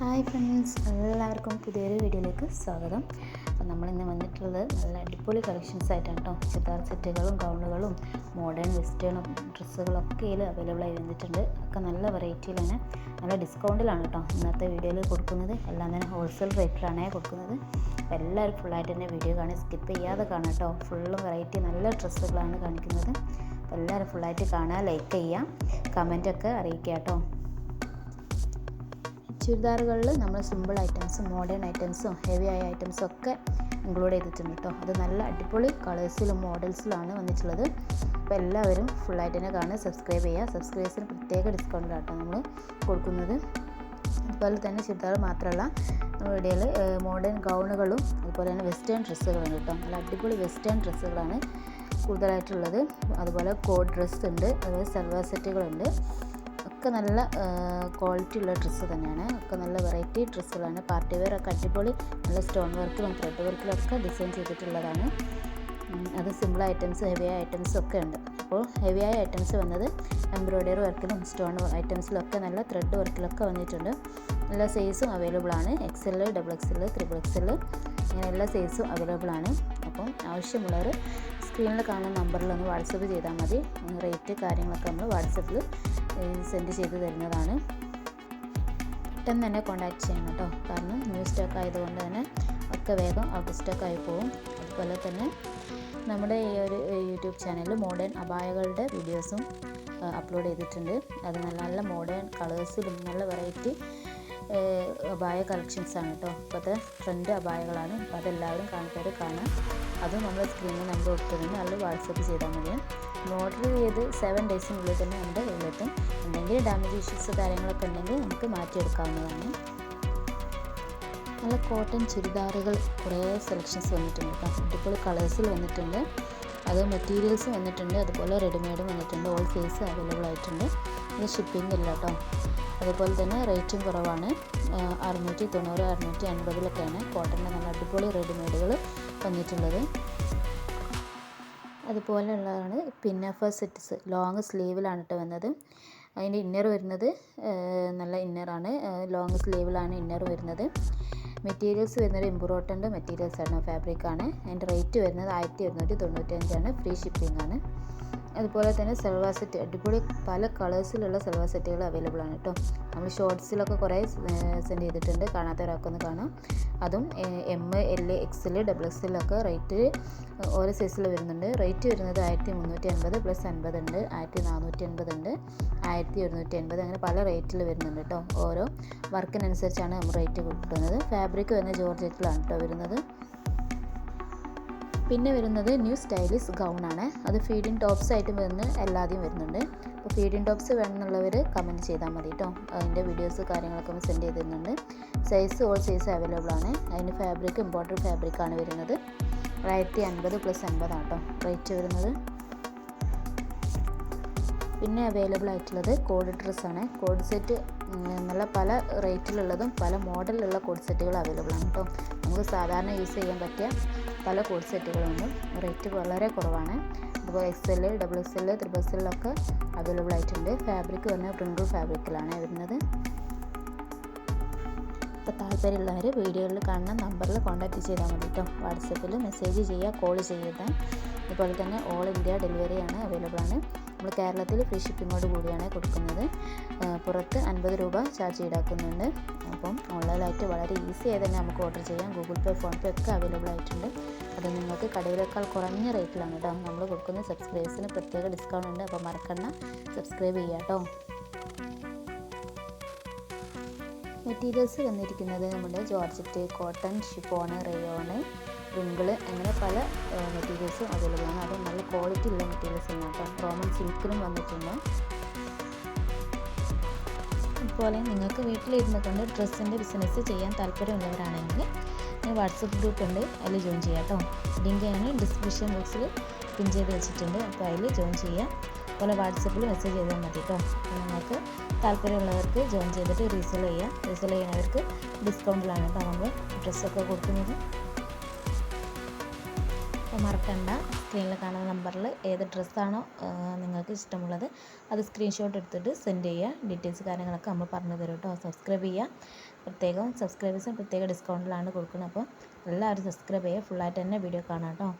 Hi friends എല്ലാവർക്കും പുതിയൊരു വീഡിയോയിലേക്ക് സ്വാഗതം. അപ്പോൾ നമ്മളിന്ന് വന്നിട്ടുള്ളത് നല്ല അടിപൊളി കളക്ഷൻസ് ആയിട്ടാണ് കേട്ടോ ചുരിദാർ സെറ്റുകളും ഗൗണുകളും മോഡേൺ വെസ്റ്റേണും ഡ്രസ്സുകളൊക്കെ ഇതിൽ അവൈലബിൾ ആയി വന്നിട്ടുണ്ട്. ഒക്കെ നല്ല വെറൈറ്റിയിൽ തന്നെ നല്ല ഡിസ്കൗണ്ടിലാണ് കേട്ടോ ഇന്നത്തെ വീഡിയോയിൽ കൊടുക്കുന്നത്. എല്ലാം തന്നെ ഹോൾസെയിൽ റേറ്റിലാണ് കൊടുക്കുന്നത്. അപ്പോൾ എല്ലാവരും ഫുള്ളായിട്ട് തന്നെ വീഡിയോ കാണി സ്കിപ്പ് ചെയ്യാതെ കാണാം കേട്ടോ ഫുള്ളും വെറൈറ്റി നല്ല ഡ്രസ്സുകളാണ് കാണിക്കുന്നത്. അപ്പോൾ എല്ലാവരും ഫുള്ളായിട്ട് കാണുക ലൈക്ക് ചെയ്യുക കമന്റൊക്കെ അറിയിക്കുക കേട്ടോ ചുരിദാറുകളിൽ നമ്മൾ സിമ്പിൾ ഐറ്റംസും മോഡേൺ ഐറ്റംസും ഹെവി ആയ ഐറ്റംസും ഒക്കെ ഇൻക്ലൂഡ് ചെയ്തിട്ടുണ്ട് കേട്ടോ അത് നല്ല അടിപൊളി കളേഴ്സിലും മോഡൽസിലാണ് വന്നിട്ടുള്ളത്. അപ്പോൾ എല്ലാവരും ഫുള്ളായിട്ട് തന്നെ കാണുക സബ്സ്ക്രൈബ് ചെയ്യുക. സബ്സ്ക്രൈബേഴ്സിന് പ്രത്യേക ഡിസ്കൗണ്ട് കേട്ടോ നമ്മൾ കൊടുക്കുന്നത്. അതുപോലെ തന്നെ ചുരിദാർ മാത്രമല്ല നമ്മുടെ ഇടയിൽ മോഡേൺ ഗൗണുകളും അതുപോലെ തന്നെ വെസ്റ്റേൺ ഡ്രസ്സുകളും കേട്ടോ നല്ല അടിപൊളി വെസ്റ്റേൺ ഡ്രസ്സുകളാണ് കൂടുതലായിട്ടുള്ളത്. അതുപോലെ കോഡ് ഡ്രസ്സ് ഉണ്ട് അതുപോലെ സൽവാർ സെറ്റുകളുണ്ട് ഒക്കെ നല്ല ക്വാളിറ്റി ഉള്ള ഡ്രസ്സ് തന്നെയാണ്. ഒക്കെ നല്ല വെറൈറ്റി ഡ്രസ്സുകളാണ് പാർട്ടി വെയർ ഒക്കെ അടിപൊളി നല്ല സ്റ്റോൺ വർക്കിലും ത്രെഡ് വർക്കിലും ഒക്കെ ഡിസൈൻ ചെയ്തിട്ടുള്ളതാണ്. അത് സിമ്പിൾ ഐറ്റംസ് ഹെവി ഐറ്റംസും ഒക്കെ ഉണ്ട്. അപ്പോൾ ഹെവി ആയ ഐറ്റംസ് വന്നത് എംബ്രോയ്ഡറി വർക്കിലും സ്റ്റോൺ ഐറ്റംസിലൊക്കെ നല്ല ത്രെഡ് വർക്കിലൊക്കെ വന്നിട്ടുണ്ട്. എല്ലാ സൈസും അവൈലബിൾ ആണ്. X L double X L triple X L അങ്ങനെ എല്ലാ സൈസും അവൈലബിൾ ആണ്. അപ്പം ആവശ്യമുള്ളവർ സ്ക്രീനിൽ കാണുന്ന നമ്പറിൽ ഒന്ന് വാട്സപ്പ് ചെയ്താൽ മതി. റേറ്റ് കാര്യങ്ങളൊക്കെ നമ്മൾ വാട്സപ്പിൽ സെൻഡ് ചെയ്ത് തരുന്നതാണ്. പെട്ടെന്ന് തന്നെ കോണ്ടാക്ട് ചെയ്യണം കേട്ടോ. കാരണം ന്യൂ സ്റ്റോക്ക് ആയതുകൊണ്ട് തന്നെ ഒക്കെ വേഗം ഔട്ട് സ്റ്റോക്ക് ആയി പോകും അതുപോലെ തന്നെ നമ്മുടെ ഈ ഒരു യൂട്യൂബ് ചാനലിൽ മോഡേൺ അപായകളുടെ വീഡിയോസും അപ്ലോഡ് ചെയ്തിട്ടുണ്ട്. അത് നല്ല നല്ല മോഡേൺ കളേഴ്സിലും നല്ല വെറൈറ്റി അപായ കളക്ഷൻസാണ് കേട്ടോ. ഇപ്പോഴത്തെ ട്രെൻഡ് അപായകളാണ്. അപ്പോൾ അതെല്ലാവരും കാണുന്നവർ കാണാം. അതും നമ്മുടെ സ്ക്രീനിൽ നമ്പർ കൊടുത്തിട്ടുണ്ട് അതിൽ വാട്സപ്പ് ചെയ്താൽ മതി ഓർഡർ ചെയ്ത് സെവൻ ഡേയ്സിനുള്ളിൽ തന്നെ നമ്മുടെ കയ്യിലെത്തും എന്തെങ്കിലും ഡാമേജ് ഇഷ്യൂസ് കാര്യങ്ങളൊക്കെ ഉണ്ടെങ്കിൽ നമുക്ക് മാറ്റിയെടുക്കാവുന്നതാണ്. നല്ല കോട്ടൺ ചുരിദാറുകൾ കുറേ സെലക്ഷൻസ് വന്നിട്ടുണ്ട്. കംഫർട്ടബിൾ കളേഴ്സിൽ വന്നിട്ടുണ്ട്. അത് മെറ്റീരിയൽസ് വന്നിട്ടുണ്ട്. അതുപോലെ റെഡിമെയ്ഡും വന്നിട്ടുണ്ട്. ഓൾ സൈസ് അവൈലബിൾ ആയിട്ടുണ്ട്. ഇത് ഷിപ്പിംഗ് ഇല്ല കേട്ടോ അതുപോലെ തന്നെ റേറ്റും കുറവാണ്. അറുന്നൂറ്റി തൊണ്ണൂറ് അറുന്നൂറ്റി അൻപതിലൊക്കെയാണ് കോട്ടന്റെ നല്ല അടിപൊളി റെഡിമെയ്ഡുകൾ വന്നിട്ടുള്ളത്. അതുപോലെയുള്ളതാണ്. പിന്നഫ സെറ്റ്സ് ലോങ് സ്ലീവിലാണ് കേട്ടോ വന്നത്. അതിന്റെ ഇന്നർ വരുന്നത് നല്ല ഇന്നറാണ് ലോങ് സ്ലീവിലാണ് ഇന്നർ വരുന്നത്. മെറ്റീരിയൽസ് വരുന്നത് ഇമ്പോർട്ടന്റ് മെറ്റീരിയൽസ് ആണ് ഫാബ്രിക് ആണ്. അതിന്റെ റേറ്റ് വരുന്നത് ആയിരത്തി ഒരുന്നൂറ്റി തൊണ്ണൂറ്റഞ്ചാണ് ഫ്രീ ഷിപ്പിംഗ് ആണ്. അതുപോലെ തന്നെ സെൽവാർ സെറ്റ് അടിപൊളി പല കളേഴ്സിലുള്ള സെൽവാർ സെറ്റുകൾ അവൈലബിൾ ആണ് കേട്ടോ. നമ്മൾ ഷോർട്സിലൊക്കെ കുറേ സെൻഡ് ചെയ്തിട്ടുണ്ട്. കാണാത്തവരൊക്കെ കാണാം. അതും M L X L double X എല്ലൊക്കെ rate ഓരോ സൈസിൽ വരുന്നുണ്ട്. റേറ്റ് വരുന്നത് ആയിരത്തി മുന്നൂറ്റി അൻപത് പ്ലസ് അൻപത് ഉണ്ട് ആയിരത്തി നാനൂറ്റി അൻപത് ഉണ്ട് ആയിരത്തി ഒരുന്നൂറ്റി അൻപത് അങ്ങനെ പല റേറ്റിൽ വരുന്നുണ്ട് കേട്ടോ. ഓരോ വർക്കിനനുസരിച്ചാണ് നമ്മൾ റേറ്റ് കിട്ടുന്നത്. ഫാബ്രിക് വരുന്നത് ജോർജറ്റിലാണ് കേട്ടോ വരുന്നത്. പിന്നെ വരുന്നത് ന്യൂ സ്റ്റൈലിഷ് ഗൗൺ ആണ്. അത് ഫീഡിൻ ടോപ്സ് ആയിട്ട് വരുന്ന എല്ലാതെയും വരുന്നുണ്ട്. അപ്പോൾ ഫീഡിൻ ടോപ്സ് വേണമെന്നുള്ളവർ കമന്റ് ചെയ്താൽ മതി കേട്ടോ അതിന്റെ വീഡിയോസ് കാര്യങ്ങളൊക്കെ ഒന്ന് സെൻഡ് ചെയ്ത് തരുന്നുണ്ട് സൈസ് ഓൾ സൈസ് അവൈലബിൾ ആണ്. അതിന് ഫാബ്രിക് ഇമ്പോർട്ടഡ് ഫാബ്രിക് ആണ് വരുന്നത്. ആയിരത്തി അൻപത് പ്ലസ് അൻപതാണ് കേട്ടോ റേറ്റ് വരുന്നത്. പിന്നെ അവൈലബിൾ ആയിട്ടുള്ളത് കോഡ് ഡ്രസ്സാണ് കോഡ് സെറ്റ് നല്ല പല റേറ്റിലുള്ളതും പല മോഡലിലുള്ള കോഡ് സെറ്റുകൾ അവൈലബിൾ ആണ് കേട്ടോ നമുക്ക് സാധാരണ യൂസ് ചെയ്യാൻ പറ്റിയ പല കോഡ് സെറ്റുകളുണ്ട് റേറ്റ് വളരെ കുറവാണ്. അതുപോലെ X L double X L triple X എല്ലൊക്കെ available ആയിട്ടുണ്ട്. ഫാബ്രിക് വരുന്നത് പ്രിൻഡ് ഫാബ്രിക്കിലാണ് വരുന്നത്. അപ്പോൾ താല്പര്യമുള്ളവർ വീഡിയോയിൽ കാണുന്ന നമ്പറിൽ കോൺടാക്റ്റ് ചെയ്താൽ മതി കേട്ടോ വാട്സപ്പിൽ മെസ്സേജ് ചെയ്യുക കോൾ ചെയ്യുക. അതുപോലെ തന്നെ ഓൾ ഇന്ത്യ ഡെലിവറിയാണ് അവൈലബിൾ ആണ്. നമ്മൾ കേരളത്തിൽ ഫ്രീ ഷിപ്പിങ്ങോട് കൂടിയാണ് കൊടുക്കുന്നത്. പുറത്ത് അൻപത് രൂപ ചാർജ് ഈടാക്കുന്നുണ്ട്. അപ്പം ഓൺലൈനായിട്ട് വളരെ ഈസി ആയി തന്നെ നമുക്ക് ഓർഡർ ചെയ്യാം. ഗൂഗിൾ പേ ഫോൺ പേ ഒക്കെ അവൈലബിൾ ആയിട്ടുണ്ട്. അത് നിങ്ങൾക്ക് കടയിലേക്കാൾ കുറഞ്ഞ റേറ്റിലാണ് കേട്ടോ. നമ്മൾ കൊടുക്കുന്ന സബ്സ്ക്രൈബേഴ്സിന് പ്രത്യേക ഡിസ്കൗണ്ട് ഉണ്ട്. അപ്പോൾ മറക്കണ്ട. സബ്സ്ക്രൈബ് ചെയ്യുക കേട്ടോ. മെറ്റീരിയൽസ് വന്നിരിക്കുന്നത് നമ്മുടെ georgette cotton chiffon rayon wrinkle അങ്ങനെ പല മെറ്റീരിയൽസും അവൈലബിൾ ആണ്. അത് നല്ല ക്വാളിറ്റി ഉള്ള മെറ്റീരിയൽസ് ആണ് കേട്ടോ. റോമൻ സിൽക്കിലും വന്നിട്ടുണ്ട്. അതുപോലെ നിങ്ങൾക്ക് വീട്ടിലിരുന്ന് കൊണ്ട് ഡ്രസ്സിന്റെ ബിസിനസ് ചെയ്യാൻ താല്പര്യമുള്ളവരാണെങ്കിൽ വാട്സപ്പ് ഗ്രൂപ്പ് ഉണ്ട്. അതിൽ ജോയിൻ ചെയ്യാം കേട്ടോ. ലിങ്ക് ഞാൻ ഡിസ്ക്രിപ്ഷൻ ബോക്സിൽ പിൻ ചെയ്ത് വെച്ചിട്ടുണ്ട്. അപ്പോൾ അതിൽ ജോയിൻ ചെയ്യാം. അതുപോലെ വാട്സപ്പിൽ മെസ്സേജ് ചെയ്താൽ മതി കേട്ടോ. നിങ്ങൾക്ക് താല്പര്യമുള്ളവർക്ക് ജോയിൻ ചെയ്തിട്ട് റീസെൽ ചെയ്യാം. റീസെൽ ചെയ്യുന്നവർക്ക് ഡിസ്കൗണ്ടിലാണ് കേട്ടോ നമ്മൾ ഡ്രസ്സൊക്കെ കൊടുക്കുന്നത്. മറക്കണ്ട. സ്ക്രീനിൽ കാണുന്ന നമ്പറിൽ ഏത് ഡ്രസ്സാണോ നിങ്ങൾക്ക് ഇഷ്ടമുള്ളത് അത് സ്ക്രീൻഷോട്ട് എടുത്തിട്ട് സെൻഡ് ചെയ്യുക. ഡീറ്റെയിൽസ് കാര്യങ്ങളൊക്കെ നമ്മൾ പറഞ്ഞു തരും കേട്ടോ. സബ്സ്ക്രൈബ് ചെയ്യുക. പ്രത്യേകം സബ്സ്ക്രൈബേഴ്സിന് പ്രത്യേക ഡിസ്കൗണ്ടിലാണ് കൊടുക്കുന്നത്. അപ്പോൾ എല്ലാവരും സബ്സ്ക്രൈബ് ചെയ്യുക. ഫുള്ളായിട്ട് തന്നെ വീഡിയോ കാണാം കേട്ടോ.